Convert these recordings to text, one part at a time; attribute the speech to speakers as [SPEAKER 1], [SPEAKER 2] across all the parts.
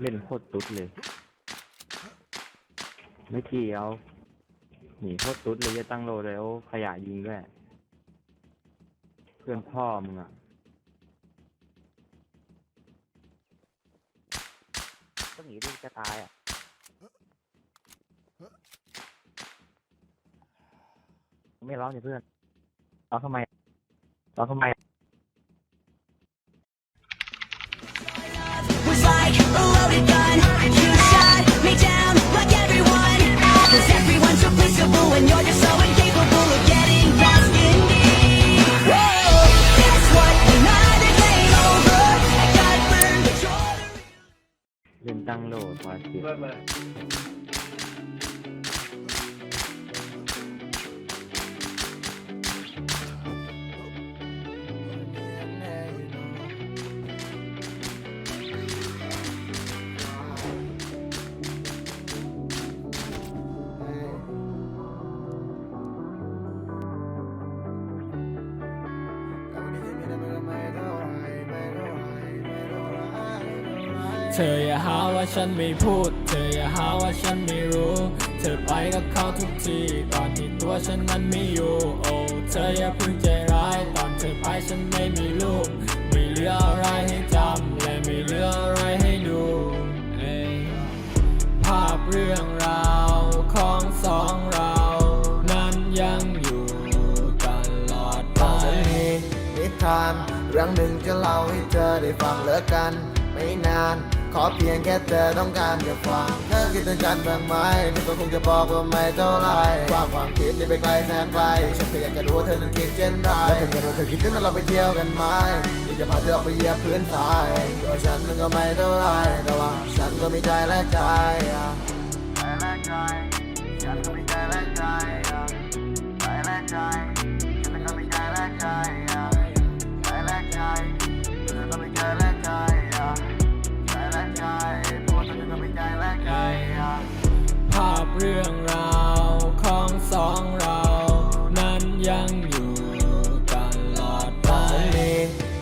[SPEAKER 1] เล่นโคตรตุ๊ดเลย ไม่เกี่ยวหนีโคตรตุ๊ดเลยจะตั้งโลแล้วขยะยิงด้วย เพื่อนพ่อมึงอะ
[SPEAKER 2] ต้องหนีดิจะตายอะไม่ร้องเนี่ยเพื่อนร้องทำไมร้องทำไม
[SPEAKER 1] ตั้งโลพอเสีย
[SPEAKER 3] เธออย่าหาว่าฉันไม่พูด เธออย่าหาว่าฉันไม่รู้ เธอไปกับเขาทุกทีตอนที่ตัวฉันนั้นไม่อยู่โอ้เธออย่าพิ่งใจร้าย ตอนเธอไปฉันไม่มีลูก ไม่เหลืออะไรให้จำและไม่เหลืออะไรให้ดูเอ้ยภาพเรื่องราวของสองเรานั้นยังอยู่ตลอดไป
[SPEAKER 4] นิทานเรื่องหนึ่งจะเล่าให้เธอได้ฟังเลิกกันไม่นาน ขอเพียงแค่เธอต้องการจะฟังเธอคิดถึงฉันบ้างไหมนี่ก็คงจะบอกว่าไม่เท่าไรความความคิดนี่ไปไกลแสนไกลฉันแค่อยากจะรู้ว่าเธอนั้นคิดเช่นไรและถึงจะรู้เธอคิดถึงเราไปเที่ยวกันไหมที่จะพาเธอออกไปเหยียบพื้นทรายตัวฉันมันก็ไม่เท่าไรแต่ว่าฉันก็มีใจและใจใจและใจ เรื่อ
[SPEAKER 3] งราวของสองเรา นั้นยังอยู่ตลอดไป
[SPEAKER 4] ฉันมี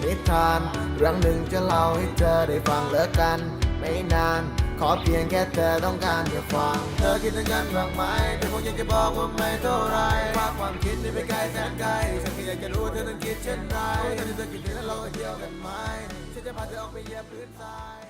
[SPEAKER 4] นิทานเรื่องหนึ่งจะเล่าให้เธอได้ฟังเลิกกัน ไม่นาน ขอเพียงแค่เธอต้องการจะฟัง เธอคิดถึงกันบ้างไหมเธอคงอยากจะบอกว่าไม่เท่าไรว่าความคิดนี่ไปไกลแสนไกลฉันแค่อยากจะรู้เธอนั้นคิดเช่นไรเธอที่เธอคิดถึงนั้นเราเที่ยวกันไหมฉันจะพาเธอออกไปเหยียบพื้นทราย